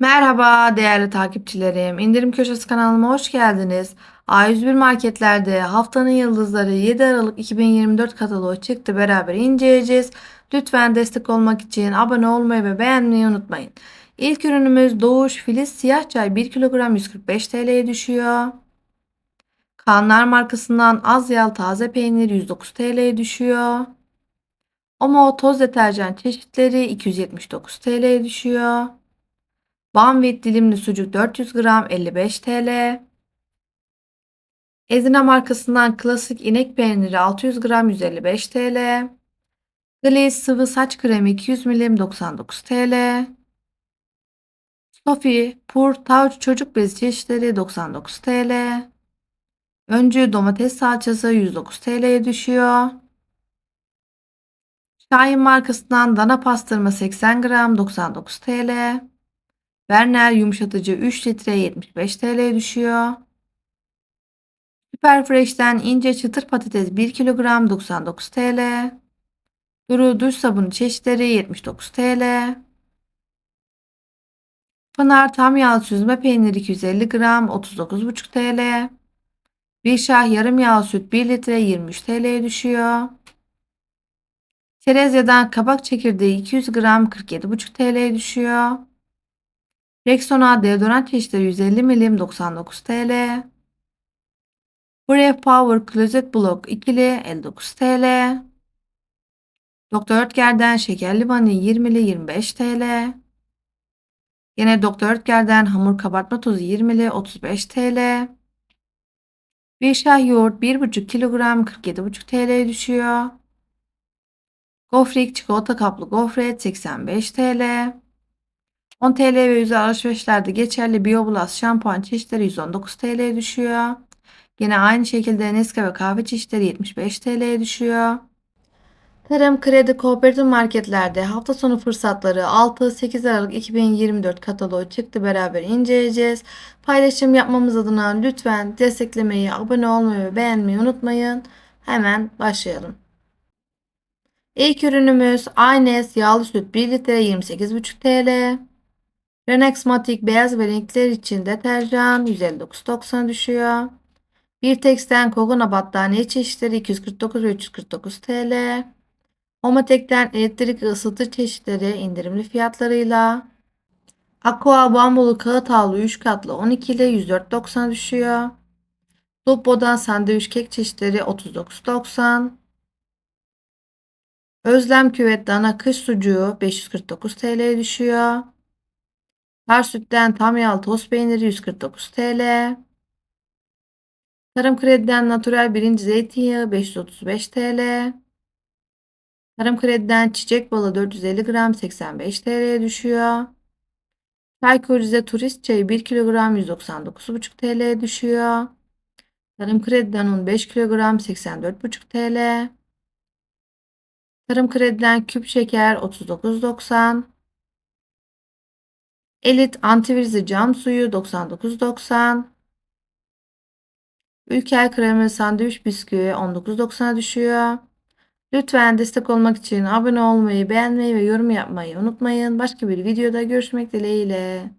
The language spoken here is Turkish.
Merhaba değerli takipçilerim. İndirim Köşesi kanalıma hoş geldiniz. A101 marketlerde haftanın yıldızları 7 Aralık 2024 kataloğu çıktı. Beraber inceleyeceğiz. Lütfen destek olmak için abone olmayı ve beğenmeyi unutmayın. İlk ürünümüz Doğuş Filiz Siyah Çay 1 kilogram 145 TL'ye düşüyor. Kanlar markasından az yağ taze peynir 109 TL'ye düşüyor. Omo toz deterjan çeşitleri 279 TL'ye düşüyor. Banvit dilimli sucuk 400 gram 55 TL. Ezine markasından klasik inek peyniri 600 gram 155 TL. Gliss sıvı saç kremi 200 milim 99 TL. Sofi pur tavuk çocuk bezi çeşitleri 99 TL. Öncü domates salçası 109 TL'ye düşüyor. Şahin markasından dana pastırma 80 gram 99 TL. Berner yumuşatıcı 3 litre 75 TL düşüyor. Superfresh'ten ince çıtır patates 1 kilogram 99 TL. Duru duş sabunu çeşitleri 79 TL. Pınar tam yağ süzme peynir 250 gram 39,5 TL. Bir şah yarım yağ süt 1 litre 23 TL'ye düşüyor. Çerezya'dan kabak çekirdeği 200 gram 47,5 TL'ye düşüyor. Rexona deodorant çeşitleri 150 milim 99 TL. Brave Power Closet Block ikili 59 TL. Dr. Oetker'den şekerli vanilya 20'li 25 TL. Yine Dr. Oetker'den hamur kabartma tozu 20'li 35 TL. Bir şah yoğurt 1,5 kilogram 47,5 TL'ye düşüyor. Gofrik çikolata kaplı gofret 85 TL. 10 TL ve üzeri alışverişlerde geçerli BioPlus şampuan çeşitleri 119 TL'ye düşüyor. Yine aynı şekilde Nescafe kahve çeşitleri 75 TL'ye düşüyor. Tarım Kredi Kooperatif marketlerde hafta sonu fırsatları 6-8 Aralık 2024 kataloğu çıktı beraber inceleyeceğiz. Paylaşım yapmamız adına lütfen desteklemeyi, abone olmayı ve beğenmeyi unutmayın. Hemen başlayalım. İlk ürünümüz Aynes yağlı süt 1 litre 28,5 TL. Renex Matic beyaz ve renkler için deterjan 159.90 düşüyor. Bir teksten Kogona battaniye çeşitleri 249 ve 349 TL. Homatek'ten elektrik ısıtı çeşitleri indirimli fiyatlarıyla. Aqua bambulu kağıt havlu 3 katlı 12 ile 104.90 düşüyor. Lupo'dan sandviç kek çeşitleri 39.90. Özlem küvet dana kış sucuğu 549 TL'ye düşüyor. Her sütten tam yağlı toz peyniri 149 TL. Tarım Kredi'den natural birinci zeytinyağı 535 TL. Tarım Kredi'den çiçek balı 450 gram 85 TL'ye düşüyor. Çaykur Rize turist çayı 1 kilogram 199,5 TL'ye düşüyor. Tarım Kredi'den un 5 kilogram 84,5 TL. Tarım Kredi'den küp şeker 39,90. Elit antivirizi cam suyu 99,90. Ülker kremalı sandviç bisküvi 19,90'a düşüyor. Lütfen destek olmak için abone olmayı, beğenmeyi ve yorum yapmayı unutmayın. Başka bir videoda görüşmek dileğiyle.